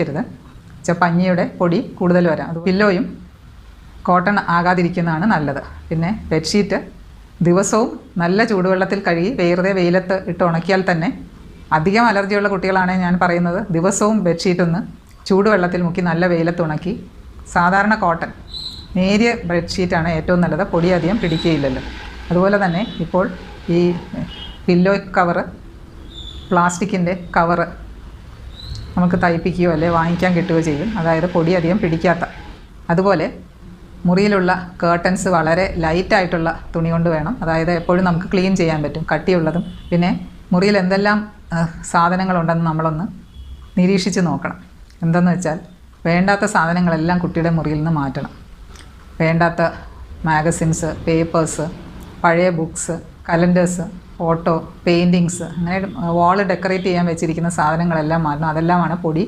വെച്ചാൽ പഞ്ഞിയുടെ പൊടി കൂടുതൽ വരാം. അത് പില്ലോയും കോട്ടൺ ആകാതിരിക്കുന്നതാണ് നല്ലത്. പിന്നെ ബെഡ്ഷീറ്റ് ദിവസവും നല്ല ചൂടുവെള്ളത്തിൽ കഴുകി വേറെ വെയിലത്ത് ഇട്ട് ഉണക്കിയാൽ തന്നെ അധികം അലർജിയുള്ള കുട്ടികളാണെങ്കിൽ ഞാൻ പറയുന്നത്. ദിവസവും ബെഡ്ഷീറ്റ് ഒന്ന് ചൂടുവെള്ളത്തിൽ മുക്കി നല്ല വെയിലത്ത് ഉണക്കി. സാധാരണ കോട്ടൺ നേരിയ ബെഡ്ഷീറ്റാണ് ഏറ്റവും നല്ലത്. പൊടി അധികം പിടിക്കുകയില്ലല്ലോ. അതുപോലെ തന്നെ ഇപ്പോൾ ഈ പില്ലോ കവറ് പ്ലാസ്റ്റിക്കിന്റെ കവറ് നമുക്ക് തയ്പ്പിക്കുകയോ അല്ലെ വാങ്ങിക്കാൻ കിട്ടുകയോ ചെയ്യും. അതായത് പൊടി അധികം പിടിക്കാത്ത. അതുപോലെ മുറിയിലുള്ള കേർട്ടൻസ് വളരെ ലൈറ്റായിട്ടുള്ള തുണി കൊണ്ട് വേണം. അതായത് എപ്പോഴും നമുക്ക് ക്ലീൻ ചെയ്യാൻ പറ്റും കട്ടിയുള്ളതും. പിന്നെ മുറിയിൽ എന്തെല്ലാം സാധനങ്ങളുണ്ടെന്ന് നമ്മളൊന്ന് നിരീക്ഷിച്ച് നോക്കണം. എന്തെന്ന് വെച്ചാൽ വേണ്ടാത്ത സാധനങ്ങളെല്ലാം കുട്ടിയുടെ മുറിയിൽ നിന്ന് മാറ്റണം. വേണ്ടാത്ത മാഗസിൻസ് പേപ്പേഴ്സ് പഴയ ബുക്സ് കലണ്ടേഴ്സ് ഫോട്ടോ പെയിന്റിങ്സ് അങ്ങനെ വാൾ ഡെക്കറേറ്റ് ചെയ്യാൻ വെച്ചിരിക്കുന്ന സാധനങ്ങളെല്ലാം മാറുന്നു അതെല്ലാമാണ് പൊടി.